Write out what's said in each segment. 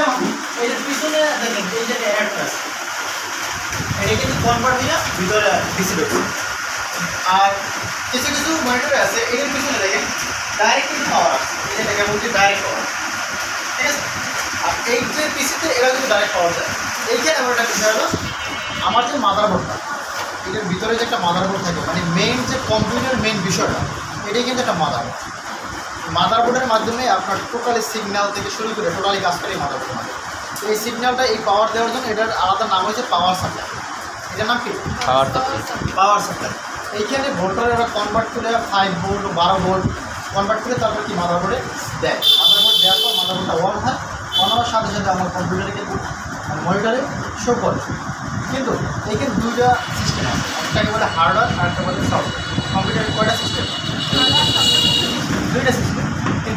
যেমন যে পিছনে, দেখেন, এই যে এটা কিন্তু কনভার্ট ভিতরে আর কিছু কিছু আছে পিছনে ডাইরেক্ট কিন্তু আছে। ঠিক আর এই যে পিসিতে এরা কিন্তু পাওয়ার যায় একটা বিষয় হলো, আমার যে ভিতরে যে একটা থাকে মানে মেইন যে কম্পিউটার মেইন বিষয়টা, এটাই কিন্তু একটা মাদারবোর্ড মাদারবোর্ডের মাধ্যমে আপনার টোটালি সিগন্যাল থেকে শুরু করে টোটালি কাজ করে মাধ্যমে। তো এই সিগন্যালটা এই পাওয়ার দেওয়ার জন্য এটার আলাদা নাম হয়েছে পাওয়ার সাপ্লাই এটার নাম কি? পাওয়ার তো পাওয়ার সাপ্লাই এইখানে ভোল্টার ওরা কনভার্ট করে ফাইভ ভোল্ট বারো ভোল্ট কনভার্ট করে তারপর কি মাদারবোর্ডে দেয়। মাদারবোর্ড দেওয়ার পর মাদারবোর্ডটা অন হয়। অন হওয়ার সাথে সাথে আমার কম্পিউটারে কিন্তু মনিটরে শো করে কিন্তু এইখানে দুইটা সিস্টেম আছে। একটাকে বলে হার্ডওয়্যার আর একটা বলে সফটওয়্যার কম্পিউটারে কয়টা সিস্টেম দুইটা সিস্টেম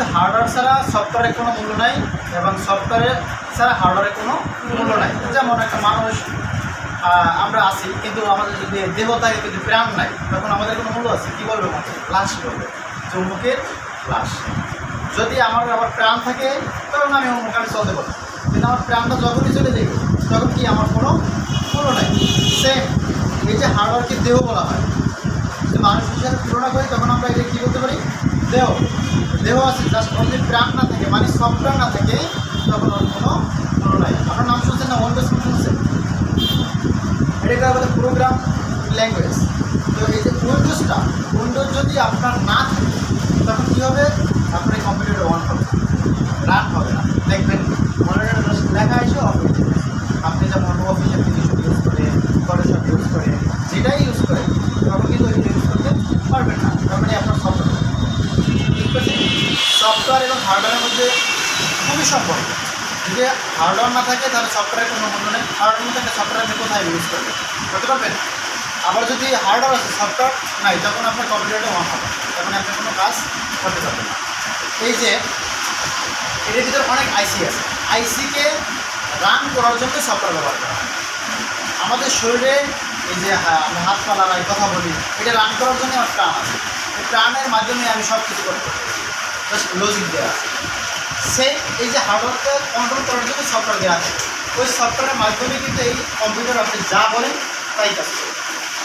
কিন্তু হার্ডওয়্যার ছাড়া সফটওয়্যারের কোনো মূল্য নাই এবং সফটওয়্যারের ছাড়া হার্ডওয়্যারের কোনো মূল্য নাই। যেমন একটা মানুষ আমরা আছি, কিন্তু আমাদের যদি থাকে কিন্তু প্রাণ নাই, তখন আমাদের কোনো মূল্য আছে? কী বলবে মানুষ লাশ বলবে। অমুকের লাশ। যদি আমার আবার প্রাণ থাকে, তখন আমি অমুক আমি চলতে পারব। কিন্তু আমার প্রাণটা যখনই চলে যাবে, তখন কি আমার কোনো মূল্য নাই? সেম এই যে হার্ডওয়ারকে দেহ বলা হয় মানুষের সাথে তুলনা করি, তখন আমরা এটা কী করতে পারি? দেহ। দেহ আছে জাস্ট অনলি প্রাণ না থাকে মানে সফটওয়্যার না থাকে, তখন ওর কোনো মূল্য নাই। আপনার নাম শুনছেন না? ওয়ান্ডার শুনছেন? এটা বলে প্রোগ্রাম ল্যাঙ্গুয়েজ তো এই যে উইন্ডোজটা উইন্ডোজ যদি আপনার না থাকে তখন কী হবে আপনার এই কম্পিউটারে অন হবে রান হবে না দেখবেন মনিটরে জাস্ট লেখা এসে অফ হয়ে যাবে। আপনি যেমন অফিস অ্যাপ্লিকেশন ইউজ করে ফটোশপ ইউজ করে যেটাই ইউজ করে তখন কিন্তু ওইটা ইউজ করতে পারবেন না তার মানে আপনার সফটওয়্যার সফটওয়্যার এবং হার্ডওয়্যারের মধ্যে খুবই সম্পর্ক যদি হার্ডওয়্যার না থাকে, তাহলে সফটওয়্যারের কোনো মূল্য নেই। হার্ডওয়্যার না থাকলে সফটওয়্যার আপনি কোথায় ইউজ করবেন? করতে পারবেন? আবার যদি হার্ডওয়্যার আছে সফটওয়্যার নাই, তখন আপনার কম্পিউটারটা অন হবে। তখন আপনি কোনো কাজ করতে পারবেন না। এই যে, এটার ভিতরে অনেক আইসি আছে। আইসিকে রান করার জন্য সফটওয়্যার ব্যবহার করা হয়। আমাদের শরীরে এই যে আমি হাত পা লাগাই, কথা বলি, এটা রান করার জন্য আমার প্রাণ আছে। এই প্রাণের মাধ্যমে আমি সব কিছু করতে পারি। জাস্ট লজিক দেওয়া আছে। সেই এই যে হার্ডওয়্যারকে কন্ট্রোল করার জন্য সফটওয়্যার দেওয়া আছে। ওই সফটওয়্যারের মাধ্যমে কিন্তু এই কম্পিউটার আপনি যা বলেন তাই কাজ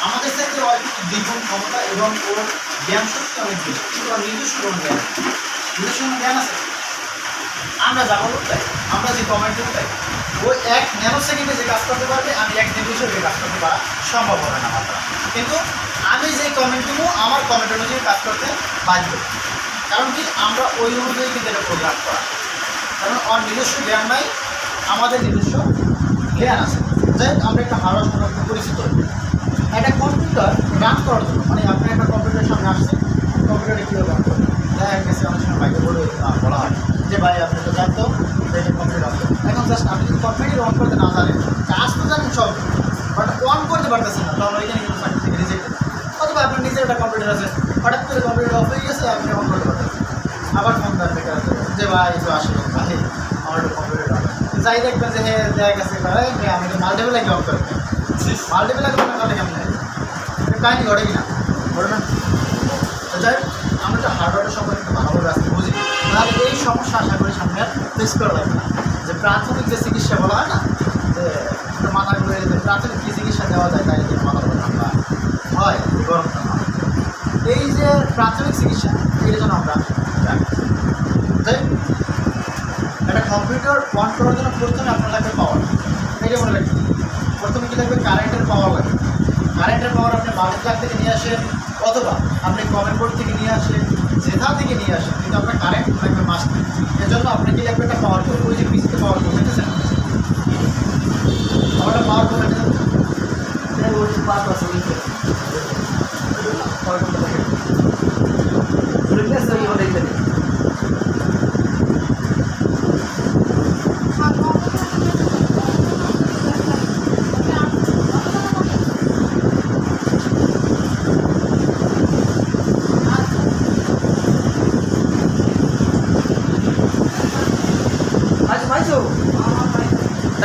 আমাদের ক্ষেত্রে কিন্তু দ্বিগুণ ক্ষমতা এবং ওর জ্ঞান শক্তি অনেক বেশি। কিন্তু ওর নিজস্ব কোনো জ্ঞান। নিজস্ব কোনো জ্ঞান আছে? আমরা যা বলব তাই। আমরা যে কমেন্ট দেবো তাই। ও এক ন্যানো সেকেন্ডে যে কাজ করতে পারবে, আমি এক যে কাজ করতে পারা সম্ভব হবে না আমার কিন্তু আমি যে কমেন্ট দেবো, আমার কমেন্ট অনুযায়ী কাজ করতে বাধ্য। কারণ কি আমরা ওই অনুযায়ী কিন্তু এটা প্রোগ্রাম করা। কারণ ওর নিজস্ব জ্ঞান নাই আমাদের নিজস্ব জ্ঞান আছে। যাই হোক, আমরা একটা হার্ডওয়ার সম্পর্কে পরিচিত। একটা কম্পিউটার রান করার জন্য মানে আপনি একটা কম্পিউটারের সামনে আসছে কম্পিউটারে কীভাবে রান করবেন? দেখা গেছে অনেক সময় বাইকে বলে বলা হয় যে ভাই আপনি তো জানতো এটা কম্পিউটার এখন জাস্ট আপনি যদি কম্পিউটার অন করতে না জানেন কাজ তো জানেন সব বাট অন করতে পারতেছেন না তাহলে ওইখানে কিন্তু সার্টিফিকেট আপনার নিজের একটা কম্পিউটার আছে। হঠাৎ করে কম্পিউটার অফ হয়ে গেছে আপনি অন পারতেছেন আবার ফোন দেন বেকার আছে যে ভাই তো আসলে ভাই, আমার কম্পিউটার যাই দেখবেন যে হ্যাঁ দেখা গেছে ভাই আমি মাল্টিপল লাগে অফ করে। মাল্টিপল লাগে মনে করলে কেমন কাহিনি ঘটে কিনা? ঘটে না? যাই আমরা একটা হার্ডওয়্যারের সম্পর্কে একটু ভালোভাবে আসতে বুঝি। তাহলে এই সমস্যা আশা করি সামনে আর ফেস করা লাগবে না। যে প্রাথমিক যে চিকিৎসা বলা হয় না, যে মাথা ঘুরে প্রাথমিক কী চিকিৎসা দেওয়া যায় তাই যে মাথা ঘুরে ঠান্ডা হয় গরম ঠান্ডা হয়। এই যে প্রাথমিক চিকিৎসা এটা যেন আমরা একটা কম্পিউটার অন করার জন্য প্রথমে আপনার লাগবে পাওয়ার এটা মনে রাখবেন প্রথমে কি লাগবে? কারেন্টের পাওয়ার লাগবে। কারেন্টের পাওয়ার আপনি বাড়ির প্লাগ থেকে নিয়ে আসেন, অথবা আপনি কমেন্ট বোর্ড থেকে নিয়ে আসেন, যেথা থেকে নিয়ে আসেন, কিন্তু আপনার কারেন্ট লাগবে মাস্ট এর জন্য আপনার কি লাগবে? একটা পাওয়ার কোড ওই যে পিসিতে পাওয়ার কোড দেখেছেন আমারটা পাওয়ার কোড এটা ওই যে পাঁচ আছে ওই পাওয়ার কোডটা দেখেন আচ্ছা ভাইছো তা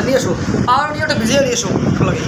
নিয়ে এসো আর নিয়ে ওটা ভিজিয়ে নিয়ে এসো লাগে